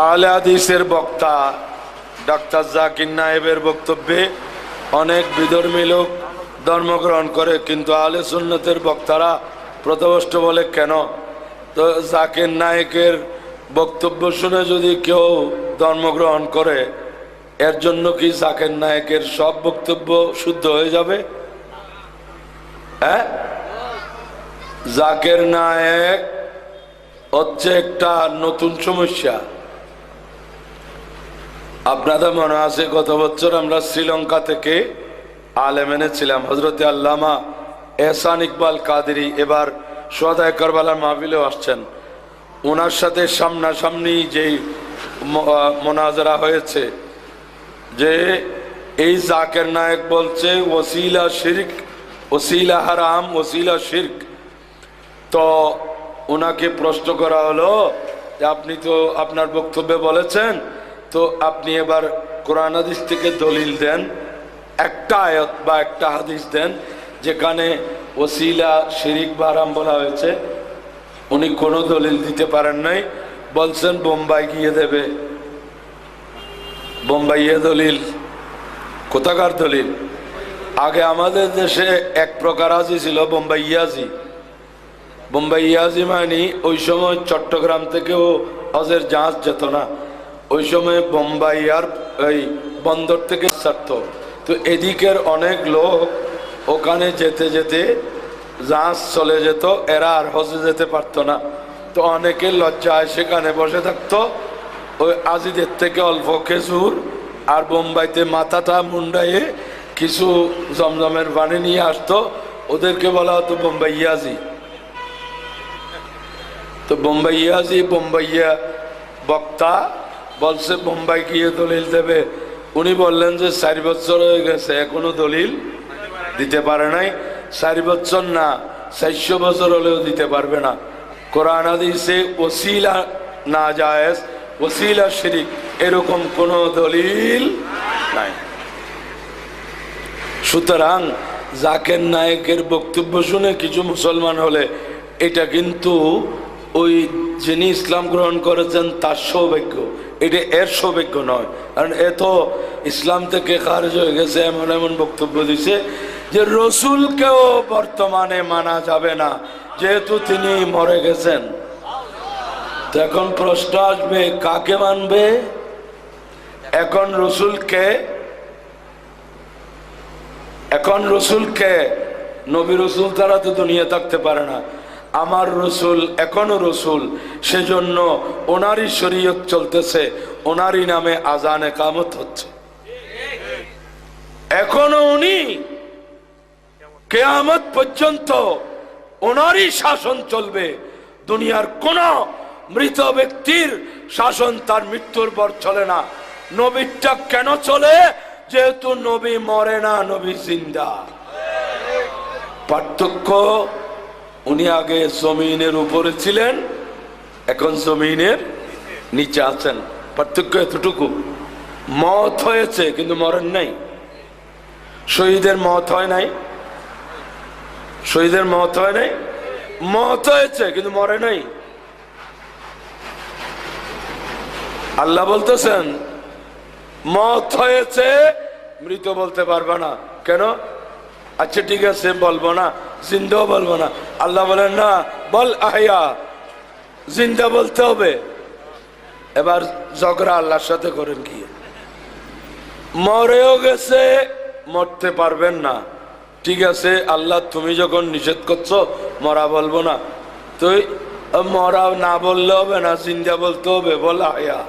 আহলে বক্তা, ডাক্তার জাকির নায়েবের বক্তব্যে অনেক বিধর্মী লোক ধর্মগ্রহণ করে, কিন্তু আহলে সুন্নতের বক্তারা প্রতবষ্ট বলে, কেন? তো জাকির নায়েকের বক্তব্য শুনে যদি কেউ ধর্মগ্রহণ করে, এর জন্য কি জাকির নায়েকের সব বক্তব্য শুদ্ধ হয়ে যাবে? হ্যাঁ? জাকের নায়েক হচ্ছে একটা নতুন সমস্যা। আপনাদের মনে আছে, গত বছর আমরা শ্রীলঙ্কা থেকে আলেম এনেছিলাম। হজরত আল্লামা এহসান ইকবাল কাদেরি এবার সোহাদায় কারবালার মাহফিলেও আসছেন। ওনার সাথে সামনাসামনি যেই মোনাজারা হয়েছে, যে এই জাকের নায়ক বলছে, ওসিলা শির্ক, ওসিলা হারাম, ওসিলা শির্ক। তো ওনাকে প্রশ্ন করা হলো আপনি তো আপনার বক্তব্যে বলেছেন তো আপনি এবার কোরআন হাদিস থেকে দলিল দেন, একটা আয়াত বা একটা হাদিস দেন, যেখানে ওসিলা, শিরিক বা হারাম বলা হয়েছে। উনি কোনো দলিল দিতে পারেন নাই। বলছেন, বোম্বাই গিয়ে দেবে। বোম্বাইয়ে দলিল। কোথাকার দলিল? আগে আমাদের দেশে এক প্রকার হাজি ছিল, বোম্বাই ইয়াজি। বোম্বাই ইয়াজি মানে ওই সময় চট্টগ্রাম থেকেও হজের জাহাজ যেত না। ওই সময় বোম্বাই আর এই বন্দর থেকে ছাড়ত। তো এদিকের অনেক লোক ওখানে যেতে যেতে জাহাজ চলে যেত, এরা আর হজে যেতে পারতো না। তো অনেকে লজ্জায় সেখানে বসে থাকতো। ওই আজিদের থেকে অল্প খেজুর আর বোম্বাইতে মাথাটা মুন্ডাইয়ে কিছু জমজমের পানি নিয়ে আসতো। ওদেরকে বলা হতো বোম্বাই ইয়াজি। তো বোম্বাইয়া যে বোম্বাইয়া বক্তা বলছে বোম্বাই গিয়ে দলিল দেবে। উনি বললেন যে, চারি বছর হয়ে গেছে, এখনও দলিল দিতে পারে নাই। চারি বছর না, চারশো বছর হলেও দিতে পারবে না। কোরআন হাদিসে ওসিলা না জায়েজ, ওসিলা শিরিক, এরকম কোনো দলিল নাই। সুতরাং জাকের নায়কের বক্তব্য শুনে কিছু মুসলমান হলে, এটা কিন্তু ওই যিনি ইসলাম গ্রহণ করেছেন, তার সৌভাগ্য। এটা এর সৌভাগ্য নয়। কারণ এ তো ইসলাম থেকে খারেজ হয়ে গেছে, এমন এমন বক্তব্য দিছে যে রসুলকেও বর্তমানে মানা যাবে না, যেহেতু তিনি মরে গেছেন। এখন প্রশ্ন আসবে, কাকে মানবে? এখন রসুলকে এখন রসুলকে নবী রসুল তারা তো দুনিয়া থাকতে পারে না। আমার রসুল, এখনও রসুল, সেজন্য ওনারই শরীয়ত চলতেছে, ওনারই নামে আজানে কামত হচ্ছে। এখনও উনি কেয়ামত পর্যন্ত ওনারই শাসন চলবে। দুনিয়ার কোন মৃত ব্যক্তির শাসন তার মৃত্যুর পর চলে না। নবীরটা কেন চলে? যেহেতু নবী মরে না, নবী জিন্দা। পার্থক্য উনি আগে জমিনের উপরে ছিলেন, এখন জমিনের নিচে আছেন। পার্থক্য এতটুকু। মত হয়েছে, কিন্তু মরেন নাই। শহীদের মত হয় নাই। শহীদের মত হয় নাই। মত হয়েছে, কিন্তু মরে নাই। আল্লাহ বলতেছেন, মত হয়েছে, মৃত বলতে পারবে না। কেন? আচ্ছা ঠিক আছে, বলব না জিন্দাও বলব না। আল্লাহ বলেন, না, বল আহিয়া, জিন্দা বলতে হবে। এবার ঝগড়া আল্লাহর সাথে করেন কি? মরেও গেছে, মরতে পারবেন না। ঠিক আছে, আল্লাহ, তুমি যখন নিষেধ করছ, মরা বলব না। তুই মরা না বললে হবে না, জিন্দা বলতে হবে, বল আয়া